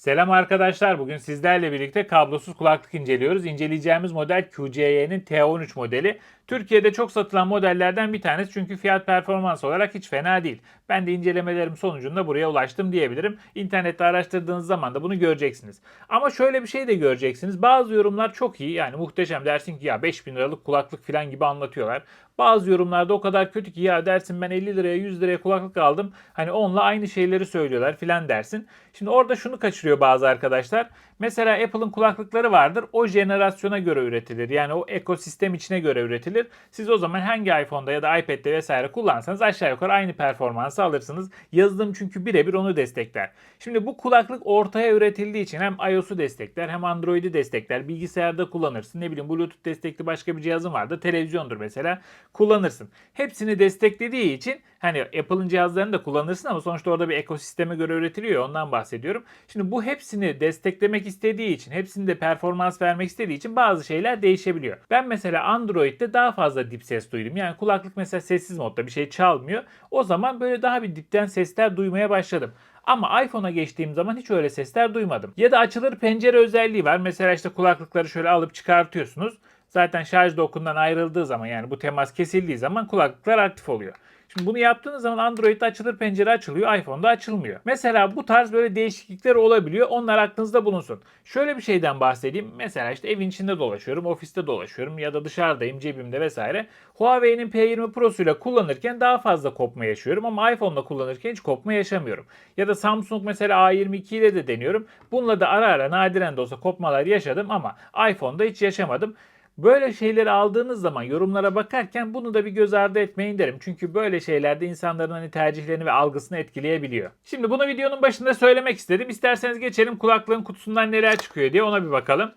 Selam arkadaşlar. Bugün sizlerle birlikte kablosuz kulaklık inceliyoruz. İnceleyeceğimiz model QCY'nin T13 modeli. Türkiye'de çok satılan modellerden bir tanesi çünkü fiyat performans olarak hiç fena değil. Ben de incelemelerim sonucunda buraya ulaştım diyebilirim. İnternette araştırdığınız zaman da bunu göreceksiniz. Ama şöyle bir şey de göreceksiniz. Bazı yorumlar çok iyi yani muhteşem dersin ki ya 5000 liralık kulaklık falan gibi anlatıyorlar. Bazı yorumlarda o kadar kötü ki ya dersin ben 50 liraya 100 liraya kulaklık aldım. Hani onunla aynı şeyleri söylüyorlar filan dersin. Şimdi orada şunu kaçırıyor bazı arkadaşlar. Mesela Apple'ın kulaklıkları vardır. O jenerasyona göre üretilir. Yani o ekosistem içine göre üretilir. Siz o zaman hangi iPhone'da ya da iPad'de vesaire kullansanız aşağı yukarı aynı performansı alırsınız. Yazılım çünkü birebir onu destekler. Şimdi bu kulaklık ortaya üretildiği için hem iOS'u destekler hem Android'i destekler. Bilgisayarda kullanırsın. Ne bileyim Bluetooth destekli başka bir cihazın vardı. Televizyondur mesela. Kullanırsın. Hepsini desteklediği için hani Apple'ın cihazlarını da kullanırsın ama sonuçta orada bir ekosisteme göre üretiliyor ondan bahsediyorum. Şimdi bu hepsini desteklemek istediği için, hepsinde performans vermek istediği için bazı şeyler değişebiliyor. Ben mesela Android'de daha fazla dip ses duydum. Yani kulaklık mesela sessiz modda bir şey çalmıyor. O zaman böyle daha bir dipten sesler duymaya başladım. Ama iPhone'a geçtiğim zaman hiç öyle sesler duymadım. Ya da açılır pencere özelliği var. Mesela işte kulaklıkları şöyle alıp çıkartıyorsunuz. Zaten şarj dokundan ayrıldığı zaman yani bu temas kesildiği zaman kulaklıklar aktif oluyor. Şimdi bunu yaptığınız zaman Android'de açılır pencere açılıyor, iPhone'da açılmıyor. Mesela bu tarz böyle değişiklikler olabiliyor. Onlar aklınızda bulunsun. Şöyle bir şeyden bahsedeyim. Mesela işte evin içinde dolaşıyorum, ofiste dolaşıyorum ya da dışarıdayım cebimde vesaire. Huawei'nin P20 Pro'suyla kullanırken daha fazla kopma yaşıyorum ama iPhone'la kullanırken hiç kopma yaşamıyorum. Ya da Samsung mesela A22 ile de deniyorum. Bununla da ara ara nadiren de olsa kopmalar yaşadım ama iPhone'da hiç yaşamadım. Böyle şeyleri aldığınız zaman yorumlara bakarken bunu da bir göz ardı etmeyin derim. Çünkü böyle şeylerde insanların hani tercihlerini ve algısını etkileyebiliyor. Şimdi bunu videonun başında söylemek istedim. İsterseniz geçelim kulaklığın kutusundan neler çıkıyor diye ona bir bakalım.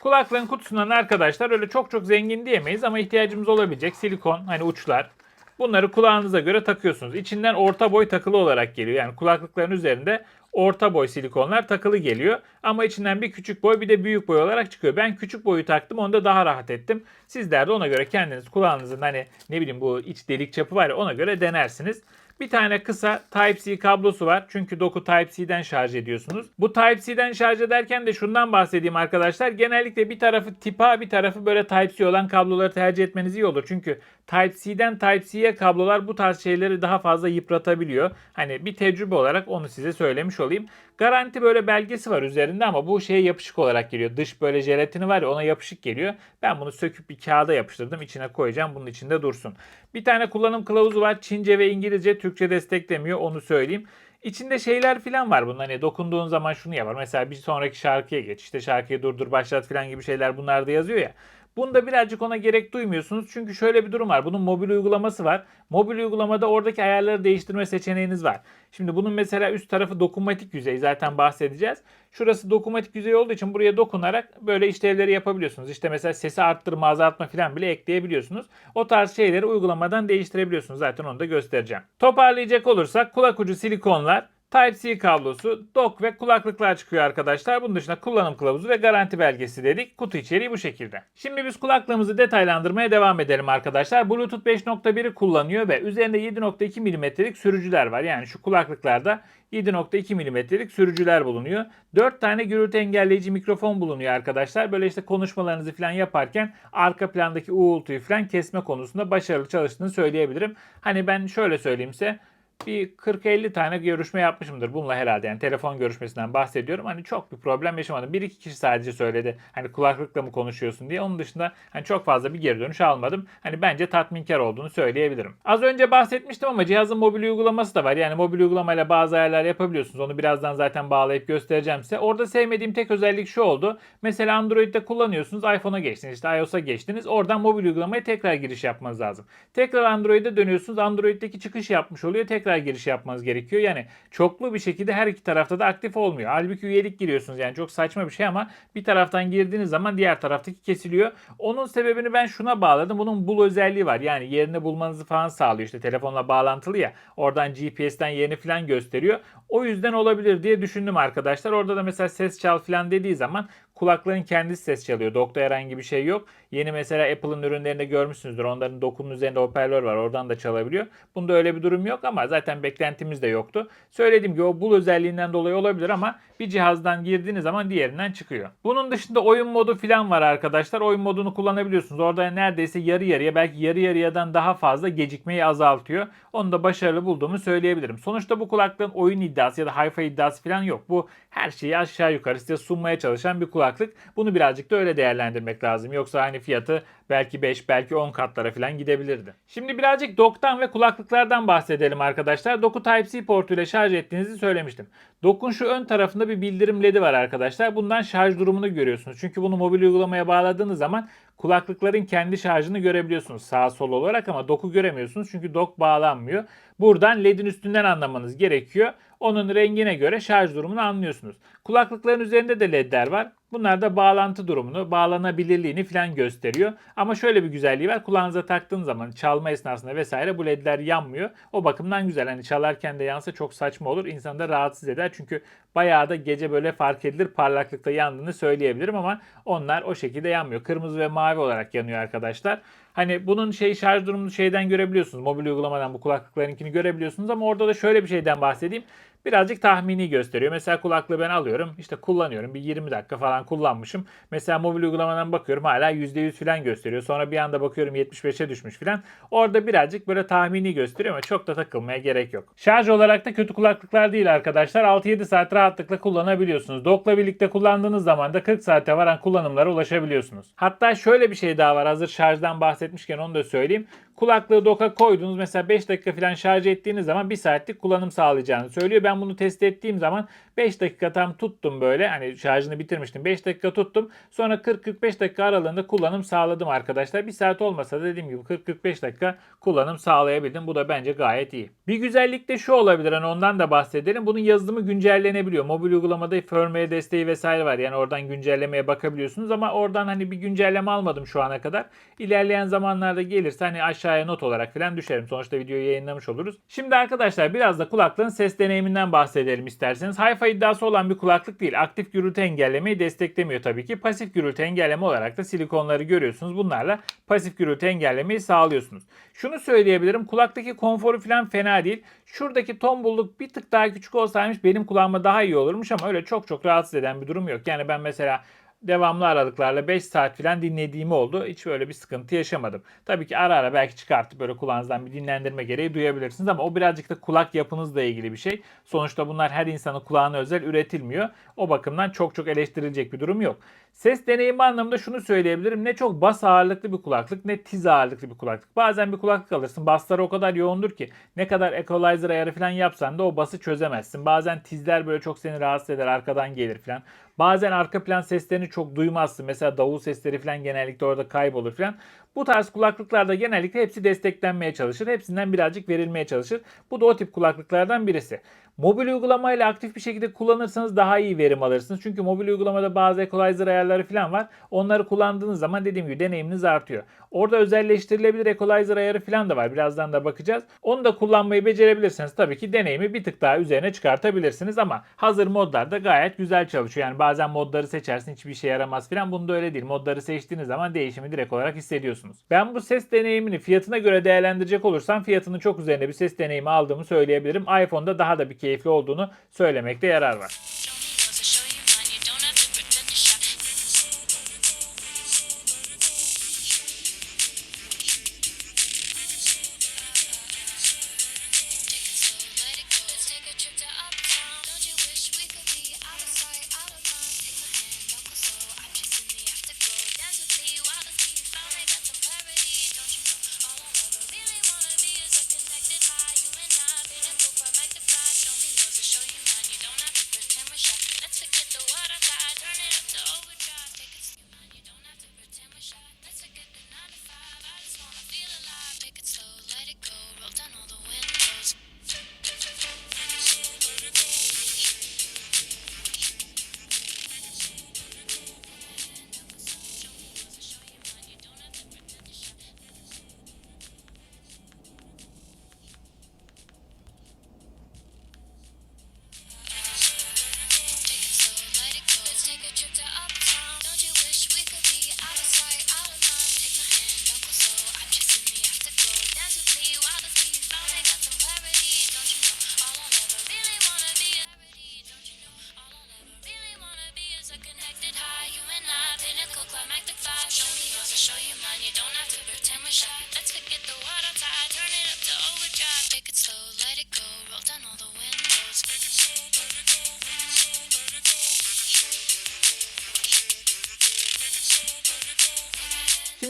Kulaklığın kutusundan arkadaşlar öyle çok çok zengin diyemeyiz ama ihtiyacımız olabilecek silikon hani uçlar. Bunları kulağınıza göre takıyorsunuz. İçinden orta boy takılı olarak geliyor. Yani kulaklıkların üzerinde orta boy silikonlar takılı geliyor. Ama içinden bir küçük boy bir de büyük boy olarak çıkıyor. Ben küçük boyu taktım onda daha rahat ettim. Sizler de ona göre kendiniz kulağınızın hani ne bileyim bu iç delik çapı var ya ona göre denersiniz. Bir tane kısa Type-C kablosu var. Çünkü doku Type-C'den şarj ediyorsunuz. Bu Type-C'den şarj ederken de şundan bahsedeyim arkadaşlar. Genellikle bir tarafı tip A bir tarafı böyle Type-C olan kabloları tercih etmeniz iyi olur. Çünkü Type-C'den Type-C'ye kablolar bu tarz şeyleri daha fazla yıpratabiliyor. Hani bir tecrübe olarak onu size söylemiş olayım. Garanti böyle belgesi var üzerinde ama bu şeye yapışık olarak geliyor. Dış böyle jelatini var ya ona yapışık geliyor. Ben bunu söküp bir kağıda yapıştırdım. İçine koyacağım. Bunun içinde dursun. Bir tane kullanım kılavuzu var. Çince ve İngilizce. Türkçe desteklemiyor. Onu söyleyeyim. İçinde şeyler falan var bunun hani dokunduğun zaman şunu yapar. Mesela bir sonraki şarkıya geç işte şarkıyı durdur başlat falan gibi şeyler bunlar da yazıyor ya. Bunda birazcık ona gerek duymuyorsunuz. Çünkü şöyle bir durum var. Bunun mobil uygulaması var. Mobil uygulamada oradaki ayarları değiştirme seçeneğiniz var. Şimdi bunun mesela üst tarafı dokunmatik yüzey zaten bahsedeceğiz. Şurası dokunmatik yüzey olduğu için buraya dokunarak böyle işlevleri yapabiliyorsunuz. İşte mesela sesi arttırma, azaltma falan bile ekleyebiliyorsunuz. O tarz şeyleri uygulamadan değiştirebiliyorsunuz. Zaten onu da göstereceğim. Toparlayacak olursak kulak ucu silikonlar, Type-C kablosu, dock ve kulaklıklar çıkıyor arkadaşlar. Bunun dışında kullanım kılavuzu ve garanti belgesi dedik. Kutu içeriği bu şekilde. Şimdi biz kulaklığımızı detaylandırmaya devam edelim arkadaşlar. Bluetooth 5.1'i kullanıyor ve üzerinde 7.2 mm'lik sürücüler var. Yani şu kulaklıklarda 7.2 mm'lik sürücüler bulunuyor. 4 tane gürültü engelleyici mikrofon bulunuyor arkadaşlar. Böyle işte konuşmalarınızı falan yaparken arka plandaki uğultuyu falan kesme konusunda başarılı çalıştığını söyleyebilirim. Hani ben şöyle söyleyeyim size bir 40-50 tane görüşme yapmışımdır bununla herhalde. Yani telefon görüşmesinden bahsediyorum. Hani çok bir problem yaşamadım. Bir iki kişi sadece söyledi. Hani kulaklıkla mı konuşuyorsun diye. Onun dışında hani çok fazla bir geri dönüş almadım. Hani bence tatminkar olduğunu söyleyebilirim. Az önce bahsetmiştim ama cihazın mobil uygulaması da var. Yani mobil uygulamayla bazı ayarlar yapabiliyorsunuz. Onu birazdan zaten bağlayıp göstereceğim size. Orada sevmediğim tek özellik şu oldu. Mesela Android'de kullanıyorsunuz. iPhone'a geçtiniz. işte iOS'a geçtiniz. Oradan mobil uygulamaya tekrar giriş yapmanız lazım. Tekrar Android'e dönüyorsunuz. Android'deki çıkış yapmış oluyor. Tekrar tekrar giriş yapmanız gerekiyor. Yani çoklu bir şekilde her iki tarafta da aktif olmuyor. Halbuki üyelik giriyorsunuz yani çok saçma bir şey ama bir taraftan girdiğiniz zaman diğer taraftaki kesiliyor. Onun sebebini ben şuna bağladım. Bunun bul özelliği var. Yani yerini bulmanızı falan sağlıyor. İşte telefonla bağlantılı ya. Oradan GPS'ten yerini falan gösteriyor. O yüzden olabilir diye düşündüm arkadaşlar. Orada da mesela ses çal falan dediği zaman Kulaklığın kendisi ses çalıyor. Dokta herhangi bir şey yok. Yeni mesela Apple'ın ürünlerinde görmüşsünüzdür. Onların dokunun üzerinde hoparlör var. Oradan da çalabiliyor. Bunda öyle bir durum yok ama zaten beklentimiz de yoktu. Söylediğim gibi o bul özelliğinden dolayı olabilir ama bir cihazdan girdiğiniz zaman diğerinden çıkıyor. Bunun dışında oyun modu falan var arkadaşlar. Oyun modunu kullanabiliyorsunuz. Orada neredeyse yarı yarıya belki yarı yarıyadan daha fazla gecikmeyi azaltıyor. Onu da başarılı bulduğumu söyleyebilirim. Sonuçta bu kulaklığın oyun iddiası ya da hi-fi iddiası falan yok. Bu her şeyi aşağı yukarı size sunmaya çalışan bir kulaklık. Bunu birazcık da öyle değerlendirmek lazım. Yoksa hani fiyatı belki 5 belki 10 katlara falan gidebilirdi. Şimdi birazcık doktan ve kulaklıklardan bahsedelim arkadaşlar. Doku Type-C portuyla şarj ettiğinizi söylemiştim. Dokun şu ön tarafında bir bildirim ledi var arkadaşlar. Bundan şarj durumunu görüyorsunuz. Çünkü bunu mobil uygulamaya bağladığınız zaman kulaklıkların kendi şarjını görebiliyorsunuz sağ sol olarak ama doku göremiyorsunuz çünkü dok bağlanmıyor. Buradan ledin üstünden anlamanız gerekiyor. Onun rengine göre şarj durumunu anlıyorsunuz. Kulaklıkların üzerinde de ledler var. Bunlar da bağlantı durumunu, bağlanabilirliğini falan gösteriyor. Ama şöyle bir güzelliği var. Kulağınıza taktığınız zaman çalma esnasında vesaire bu ledler yanmıyor. O bakımdan güzel. Hani çalarken de yansa çok saçma olur. İnsanı da rahatsız eder. Çünkü bayağı da gece böyle fark edilir parlaklıkta yandığını söyleyebilirim ama onlar o şekilde yanmıyor. Kırmızı ve mavi olarak yanıyor arkadaşlar. Hani bunun şey şarj durumunu şeyden görebiliyorsunuz. Mobil uygulamadan bu kulaklıklarınkini görebiliyorsunuz ama orada da şöyle bir şeyden bahsedeyim. Birazcık tahmini gösteriyor. Mesela kulaklığı ben alıyorum. işte kullanıyorum. Bir 20 dakika falan kullanmışım. Mesela mobil uygulamadan bakıyorum hala %100 falan gösteriyor. Sonra bir anda bakıyorum 75'e düşmüş falan. Orada birazcık böyle tahmini gösteriyor ama çok da takılmaya gerek yok. Şarj olarak da kötü kulaklıklar değil arkadaşlar. 6-7 saat rahatlıkla kullanabiliyorsunuz. Dock'la birlikte kullandığınız zaman da 40 saate varan kullanımlara ulaşabiliyorsunuz. Hatta şöyle bir şey daha var. Hazır şarjdan bahsetmişken onu da söyleyeyim. Kulaklığı doka koydunuz mesela 5 dakika falan şarj ettiğiniz zaman 1 saatlik kullanım sağlayacağını söylüyor. Ben bunu test ettiğim zaman 5 dakika tam tuttum böyle hani şarjını bitirmiştim 5 dakika tuttum. Sonra 40-45 dakika aralığında kullanım sağladım arkadaşlar. 1 saat olmasa da dediğim gibi 40-45 dakika kullanım sağlayabildim. Bu da bence gayet iyi. Bir güzellik de şu olabilir hani ondan da bahsedelim. Bunun yazılımı güncellenebiliyor. Mobil uygulamada firmware desteği vesaire var. Yani oradan güncellemeye bakabiliyorsunuz ama oradan hani bir güncelleme almadım şu ana kadar. İlerleyen zamanlarda gelirse hani aşağıya not olarak falan düşerim. Sonuçta videoyu yayınlamış oluruz. Şimdi arkadaşlar biraz da kulaklığın ses deneyiminden bahsedelim isterseniz. Hi-Fi iddiası olan bir kulaklık değil. Aktif gürültü engellemeyi desteklemiyor tabii ki. Pasif gürültü engelleme olarak da silikonları görüyorsunuz. Bunlarla pasif gürültü engellemeyi sağlıyorsunuz. Şunu söyleyebilirim. Kulaktaki konforu falan fena değil. Şuradaki tombulluk bir tık daha küçük olsaymış benim kulağıma daha iyi olurmuş ama öyle çok çok rahatsız eden bir durum yok. Yani ben mesela devamlı aralıklarla 5 saat falan dinlediğim oldu. Hiç böyle bir sıkıntı yaşamadım. Tabii ki ara ara belki çıkartıp böyle kulağınızdan bir dinlendirme gereği duyabilirsiniz ama o birazcık da kulak yapınızla ilgili bir şey. Sonuçta bunlar her insanın kulağına özel üretilmiyor. O bakımdan çok çok eleştirilecek bir durum yok. Ses deneyimi anlamında şunu söyleyebilirim. Ne çok bas ağırlıklı bir kulaklık ne tiz ağırlıklı bir kulaklık. Bazen bir kulaklık alırsın. Basları o kadar yoğundur ki ne kadar equalizer ayarı falan yapsan da o bası çözemezsin. Bazen tizler böyle çok seni rahatsız eder arkadan gelir falan. Bazen arka plan seslerini çok duymazsın. Mesela davul sesleri falan genellikle orada kaybolur falan. Bu tarz kulaklıklarda genellikle hepsi desteklenmeye çalışır. Hepsinden birazcık verilmeye çalışır. Bu da o tip kulaklıklardan birisi. Mobil uygulamayla aktif bir şekilde kullanırsanız daha iyi verim alırsınız. Çünkü mobil uygulamada bazı equalizer ayarları falan var. Onları kullandığınız zaman dediğim gibi deneyiminiz artıyor. Orada özelleştirilebilir equalizer ayarı falan da var. Birazdan da bakacağız. Onu da kullanmayı becerebilirseniz tabii ki deneyimi bir tık daha üzerine çıkartabilirsiniz ama hazır modlarda gayet güzel çalışıyor. Yani bazen modları seçersin hiçbir şey yaramaz falan. Bunda öyle değil. Modları seçtiğiniz zaman değişimi direkt olarak hissediyorsunuz. Ben bu ses deneyimini fiyatına göre değerlendirecek olursam fiyatının çok üzerinde bir ses deneyimi aldığımı söyleyebilirim. iPhone'da daha da bir keyifli olduğunu söylemekte yarar var.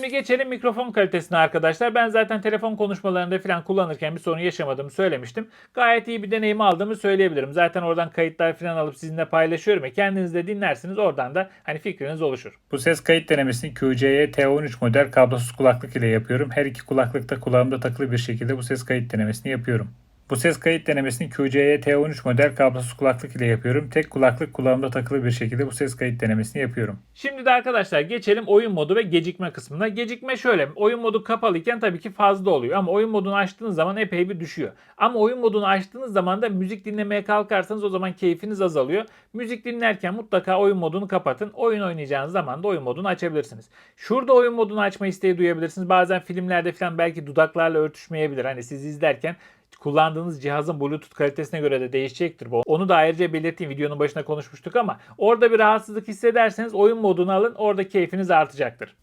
Şimdi geçelim mikrofon kalitesine arkadaşlar. Ben zaten telefon konuşmalarında falan kullanırken bir sorun yaşamadığımı söylemiştim. Gayet iyi bir deneyim aldığımı söyleyebilirim. Zaten oradan kayıtlar falan alıp sizinle paylaşıyorum ya. Kendiniz de dinlersiniz. Oradan da hani fikriniz oluşur. Bu ses kayıt denemesini QC'ye T13 model kablosuz kulaklık ile yapıyorum. Her iki kulaklıkta kulağımda takılı bir şekilde bu ses kayıt denemesini yapıyorum. Bu ses kayıt denemesini QC'ye T13 model kablosuz kulaklık ile yapıyorum. Tek kulaklık kulağımda takılı bir şekilde bu ses kayıt denemesini yapıyorum. Şimdi de arkadaşlar geçelim oyun modu ve gecikme kısmına. Gecikme şöyle. Oyun modu kapalıyken tabii ki fazla oluyor ama oyun modunu açtığınız zaman epey bir düşüyor. Ama oyun modunu açtığınız zaman da müzik dinlemeye kalkarsanız o zaman keyfiniz azalıyor. Müzik dinlerken mutlaka oyun modunu kapatın. Oyun oynayacağınız zaman da oyun modunu açabilirsiniz. Şurada oyun modunu açma isteği duyabilirsiniz. Bazen filmlerde falan belki dudaklarla örtüşmeyebilir. Hani siz izlerken kullandığınız cihazın Bluetooth kalitesine göre de değişecektir bu. Onu da ayrıca belirteyim. Videonun başında konuşmuştuk ama orada bir rahatsızlık hissederseniz oyun modunu alın. Orada keyfiniz artacaktır.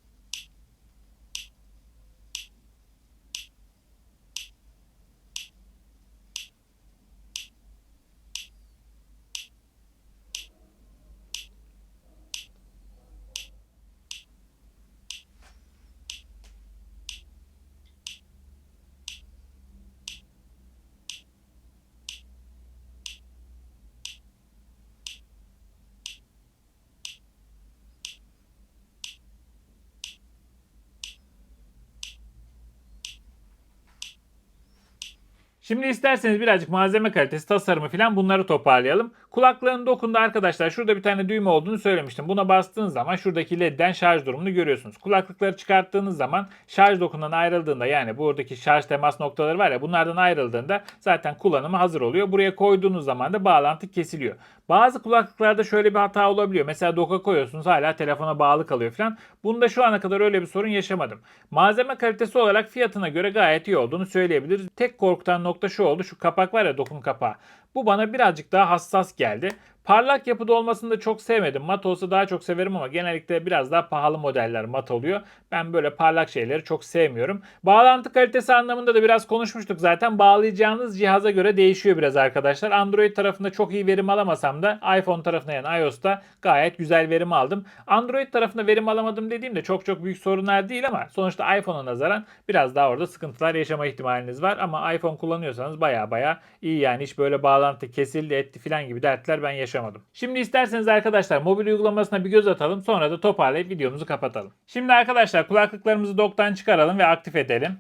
Şimdi isterseniz birazcık malzeme kalitesi, tasarımı falan bunları toparlayalım. Kulaklığın dokunda arkadaşlar şurada bir tane düğme olduğunu söylemiştim. Buna bastığınız zaman şuradaki ledden şarj durumunu görüyorsunuz. Kulaklıkları çıkarttığınız zaman şarj dokundan ayrıldığında yani buradaki şarj temas noktaları var ya bunlardan ayrıldığında zaten kullanımı hazır oluyor. Buraya koyduğunuz zaman da bağlantı kesiliyor. Bazı kulaklıklarda şöyle bir hata olabiliyor. Mesela doka koyuyorsunuz hala telefona bağlı kalıyor falan. Bunda şu ana kadar öyle bir sorun yaşamadım. Malzeme kalitesi olarak fiyatına göre gayet iyi olduğunu söyleyebiliriz. Tek korkutan nokta şu oldu. Şu kapak var ya dokun kapağı. Bu bana birazcık daha hassas geldi. Parlak yapıda olmasını da çok sevmedim. Mat olsa daha çok severim ama genellikle biraz daha pahalı modeller mat oluyor. Ben böyle parlak şeyleri çok sevmiyorum. Bağlantı kalitesi anlamında da biraz konuşmuştuk zaten. Bağlayacağınız cihaza göre değişiyor biraz arkadaşlar. Android tarafında çok iyi verim alamasam da iPhone tarafında yani iOS'ta gayet güzel verim aldım. Android tarafında verim alamadım dediğimde çok çok büyük sorunlar değil ama sonuçta iPhone'a nazaran biraz daha orada sıkıntılar yaşama ihtimaliniz var. Ama iPhone kullanıyorsanız baya baya iyi yani hiç böyle bağlantı kesildi etti falan gibi dertler ben yaşamadım. Şimdi isterseniz arkadaşlar mobil uygulamasına bir göz atalım sonra da toparlayıp videomuzu kapatalım. Şimdi arkadaşlar kulaklıklarımızı doktan çıkaralım ve aktif edelim.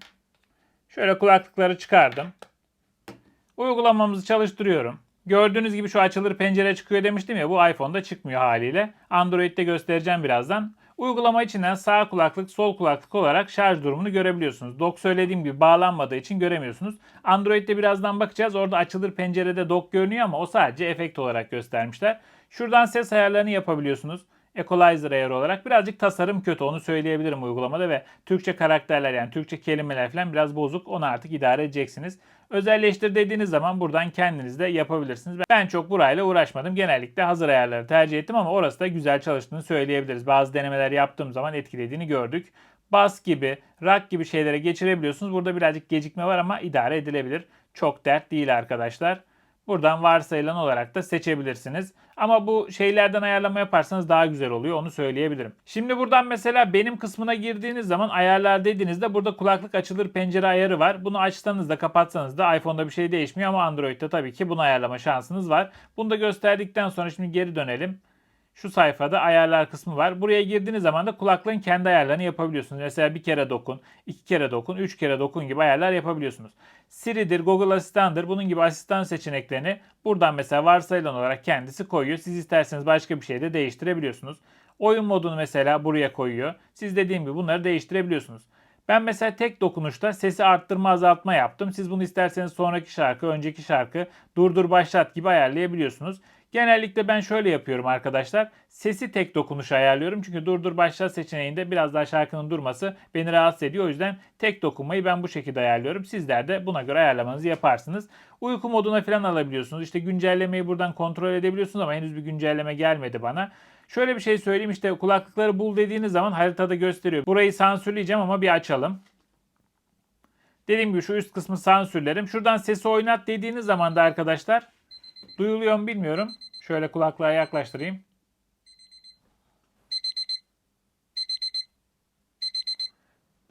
Şöyle kulaklıkları çıkardım. Uygulamamızı çalıştırıyorum. Gördüğünüz gibi şu açılır pencere çıkıyor demiştim ya bu iPhone'da çıkmıyor haliyle. Android'de göstereceğim birazdan. Uygulama içinden sağ kulaklık, sol kulaklık olarak şarj durumunu görebiliyorsunuz. Dock söylediğim gibi bağlanmadığı için göremiyorsunuz. Android'de birazdan bakacağız. Orada açılır pencerede dock görünüyor ama o sadece efekt olarak göstermişler. Şuradan ses ayarlarını yapabiliyorsunuz. Equalizer ayarı olarak birazcık tasarım kötü onu söyleyebilirim uygulamada ve Türkçe karakterler yani Türkçe kelimeler falan biraz bozuk onu artık idare edeceksiniz. Özelleştir dediğiniz zaman buradan kendiniz de yapabilirsiniz. Ben çok burayla uğraşmadım. Genellikle hazır ayarları tercih ettim ama orası da güzel çalıştığını söyleyebiliriz. Bazı denemeler yaptığım zaman etkilediğini gördük. Bas gibi, rock gibi şeylere geçirebiliyorsunuz. Burada birazcık gecikme var ama idare edilebilir. Çok dert değil arkadaşlar. Buradan varsayılan olarak da seçebilirsiniz. Ama bu şeylerden ayarlama yaparsanız daha güzel oluyor onu söyleyebilirim. Şimdi buradan mesela benim kısmına girdiğiniz zaman ayarlar dediğinizde burada kulaklık açılır pencere ayarı var. Bunu açsanız da kapatsanız da iPhone'da bir şey değişmiyor ama Android'de tabii ki bunu ayarlama şansınız var. Bunu da gösterdikten sonra şimdi geri dönelim. Şu sayfada ayarlar kısmı var. Buraya girdiğiniz zaman da kulaklığın kendi ayarlarını yapabiliyorsunuz. Mesela bir kere dokun, iki kere dokun, üç kere dokun gibi ayarlar yapabiliyorsunuz. Siri'dir, Google Asistan'dır bunun gibi asistan seçeneklerini buradan mesela varsayılan olarak kendisi koyuyor. Siz isterseniz başka bir şey de değiştirebiliyorsunuz. Oyun modunu mesela buraya koyuyor. Siz dediğim gibi bunları değiştirebiliyorsunuz. Ben mesela tek dokunuşta sesi arttırma azaltma yaptım. Siz bunu isterseniz sonraki şarkı, önceki şarkı, durdur başlat gibi ayarlayabiliyorsunuz. Genellikle ben şöyle yapıyorum arkadaşlar. Sesi tek dokunuş ayarlıyorum. Çünkü durdur başlat seçeneğinde biraz daha şarkının durması beni rahatsız ediyor. O yüzden tek dokunmayı ben bu şekilde ayarlıyorum. Sizler de buna göre ayarlamanızı yaparsınız. Uyku moduna falan alabiliyorsunuz. İşte güncellemeyi buradan kontrol edebiliyorsunuz ama henüz bir güncelleme gelmedi bana. Şöyle bir şey söyleyeyim işte kulaklıkları bul dediğiniz zaman haritada gösteriyor. Burayı sansürleyeceğim ama bir açalım. Dediğim gibi şu üst kısmı sansürlerim. Şuradan sesi oynat dediğiniz zaman da arkadaşlar duyuluyor mu bilmiyorum. Şöyle kulaklığa yaklaştırayım.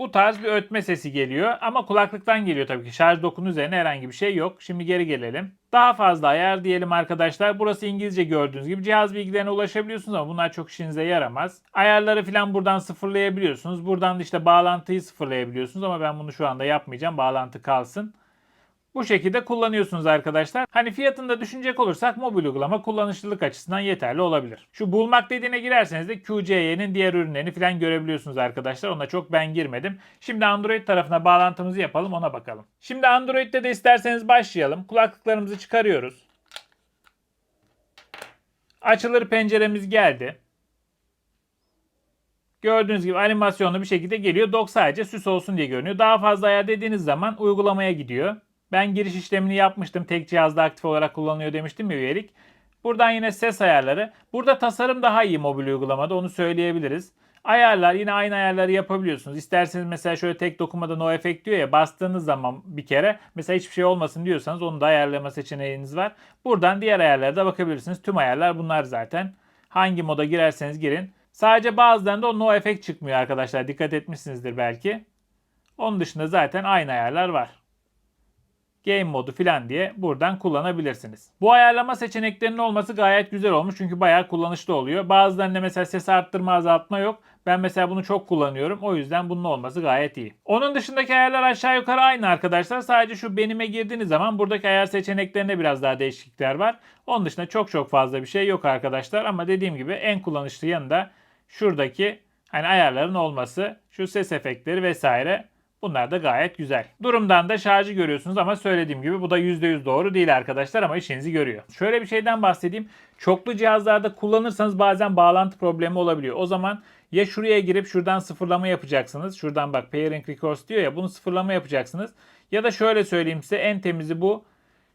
Bu tarz bir ötme sesi geliyor ama kulaklıktan geliyor tabii ki. Şarj dokunu üzerine herhangi bir şey yok. Şimdi geri gelelim. Daha fazla ayar diyelim arkadaşlar. Burası İngilizce gördüğünüz gibi. Cihaz bilgilerine ulaşabiliyorsunuz ama bunlar çok işinize yaramaz. Ayarları falan buradan sıfırlayabiliyorsunuz. Buradan da işte bağlantıyı sıfırlayabiliyorsunuz ama ben bunu şu anda yapmayacağım. Bağlantı kalsın. Bu şekilde kullanıyorsunuz arkadaşlar. Hani fiyatını da düşünecek olursak mobil uygulama kullanışlılık açısından yeterli olabilir. Şu bulmak dediğine girerseniz de QCY'nin diğer ürünlerini falan görebiliyorsunuz arkadaşlar. Ona çok ben girmedim. Şimdi Android tarafına bağlantımızı yapalım ona bakalım. Şimdi Android'de de isterseniz başlayalım. Kulaklıklarımızı çıkarıyoruz. Açılır penceremiz geldi. Gördüğünüz gibi animasyonlu bir şekilde geliyor. Dock sadece süs olsun diye görünüyor. Daha fazla ayar dediğiniz zaman uygulamaya gidiyor. Ben giriş işlemini yapmıştım. Tek cihazda aktif olarak kullanılıyor demiştim ya üyelik. Buradan yine ses ayarları. Burada tasarım daha iyi mobil uygulamada onu söyleyebiliriz. Ayarlar yine aynı ayarları yapabiliyorsunuz. İsterseniz mesela şöyle tek dokunmada no effect diyor ya bastığınız zaman bir kere mesela hiçbir şey olmasın diyorsanız onu da ayarlama seçeneğiniz var. Buradan diğer ayarlara da bakabilirsiniz. Tüm ayarlar bunlar zaten. Hangi moda girerseniz girin. Sadece bazılarında o no effect çıkmıyor arkadaşlar. Dikkat etmişsinizdir belki. Onun dışında zaten aynı ayarlar var game modu filan diye buradan kullanabilirsiniz. Bu ayarlama seçeneklerinin olması gayet güzel olmuş çünkü bayağı kullanışlı oluyor. Bazılarında mesela ses arttırma azaltma yok. Ben mesela bunu çok kullanıyorum. O yüzden bunun olması gayet iyi. Onun dışındaki ayarlar aşağı yukarı aynı arkadaşlar. Sadece şu benime girdiğiniz zaman buradaki ayar seçeneklerinde biraz daha değişiklikler var. Onun dışında çok çok fazla bir şey yok arkadaşlar. Ama dediğim gibi en kullanışlı yanı da şuradaki hani ayarların olması, şu ses efektleri vesaire Bunlar da gayet güzel. Durumdan da şarjı görüyorsunuz ama söylediğim gibi bu da %100 doğru değil arkadaşlar ama işinizi görüyor. Şöyle bir şeyden bahsedeyim. Çoklu cihazlarda kullanırsanız bazen bağlantı problemi olabiliyor. O zaman ya şuraya girip şuradan sıfırlama yapacaksınız. Şuradan bak pairing records diyor ya bunu sıfırlama yapacaksınız. Ya da şöyle söyleyeyim size en temizi bu.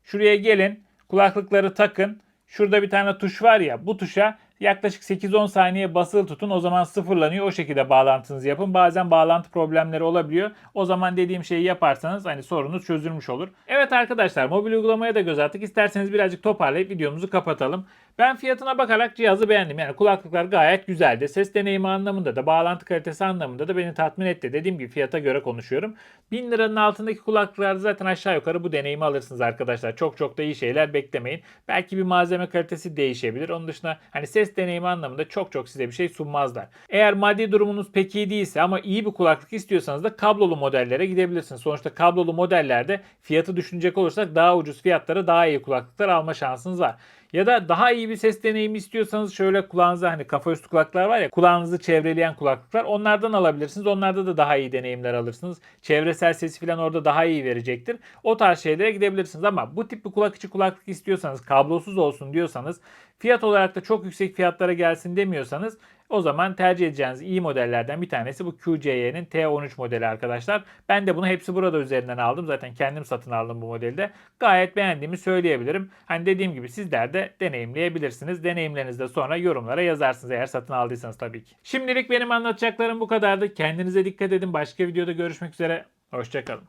Şuraya gelin kulaklıkları takın. Şurada bir tane tuş var ya bu tuşa yaklaşık 8-10 saniye basılı tutun. O zaman sıfırlanıyor. O şekilde bağlantınızı yapın. Bazen bağlantı problemleri olabiliyor. O zaman dediğim şeyi yaparsanız hani sorunuz çözülmüş olur. Evet arkadaşlar mobil uygulamaya da göz attık. İsterseniz birazcık toparlayıp videomuzu kapatalım. Ben fiyatına bakarak cihazı beğendim. Yani kulaklıklar gayet güzeldi. Ses deneyimi anlamında da bağlantı kalitesi anlamında da beni tatmin etti. Dediğim gibi fiyata göre konuşuyorum. 1000 liranın altındaki kulaklıklarda zaten aşağı yukarı bu deneyimi alırsınız arkadaşlar. Çok çok da iyi şeyler beklemeyin. Belki bir malzeme kalitesi değişebilir. Onun dışında hani ses deneyimi anlamında çok çok size bir şey sunmazlar. Eğer maddi durumunuz pek iyi değilse ama iyi bir kulaklık istiyorsanız da kablolu modellere gidebilirsiniz. Sonuçta kablolu modellerde fiyatı düşünecek olursak daha ucuz fiyatlara daha iyi kulaklıklar alma şansınız var. Ya da daha iyi bir ses deneyimi istiyorsanız şöyle kulağınıza hani kafa üstü kulaklar var ya kulağınızı çevreleyen kulaklıklar onlardan alabilirsiniz. Onlarda da daha iyi deneyimler alırsınız. Çevresel sesi falan orada daha iyi verecektir. O tarz şeylere gidebilirsiniz ama bu tip bir kulak içi kulaklık istiyorsanız kablosuz olsun diyorsanız fiyat olarak da çok yüksek fiyatlara gelsin demiyorsanız o zaman tercih edeceğiniz iyi modellerden bir tanesi bu QCY'nin T13 modeli arkadaşlar. Ben de bunu hepsi burada üzerinden aldım. Zaten kendim satın aldım bu modelde. Gayet beğendiğimi söyleyebilirim. Hani dediğim gibi sizler de deneyimleyebilirsiniz. Deneyimlerinizi de sonra yorumlara yazarsınız eğer satın aldıysanız tabii ki. Şimdilik benim anlatacaklarım bu kadardı. Kendinize dikkat edin. Başka videoda görüşmek üzere. Hoşçakalın.